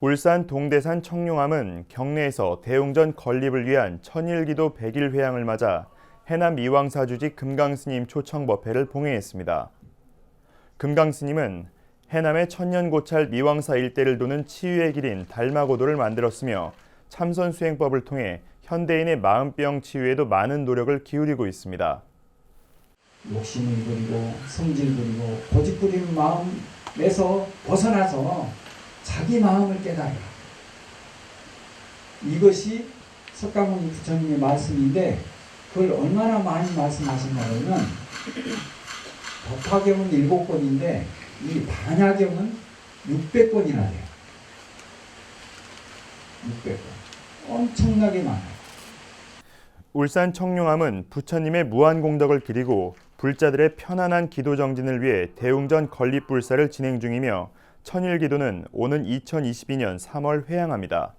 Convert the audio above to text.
울산 동대산 청룡암은 경내에서 대웅전 건립을 위한 천일기도 100일 회향을 맞아 해남 미왕사 주직 금강스님 초청법회를 봉행했습니다. 금강스님은 해남의 천년고찰 미왕사 일대를 도는 치유의 길인 달마고도를 만들었으며 참선 수행법을 통해 현대인의 마음병 치유에도 많은 노력을 기울이고 있습니다. 욕심을 부리고 성질 부리고 고집 부리는 마음에서 벗어나서 자기 마음을 깨달아. 이것이 석가모니 부처님의 말씀인데 그걸 얼마나 많이 말씀하셨냐면 법화경은 일곱 권인데 이 반야경은 600권이나 돼요. 600권. 엄청나게 많아요. 울산 청룡암은 부처님의 무한 공덕을 기리고 불자들의 편안한 기도 정진을 위해 대웅전 건립 불사를 진행 중이며 천일 기도는 오는 2022년 3월 회양합니다.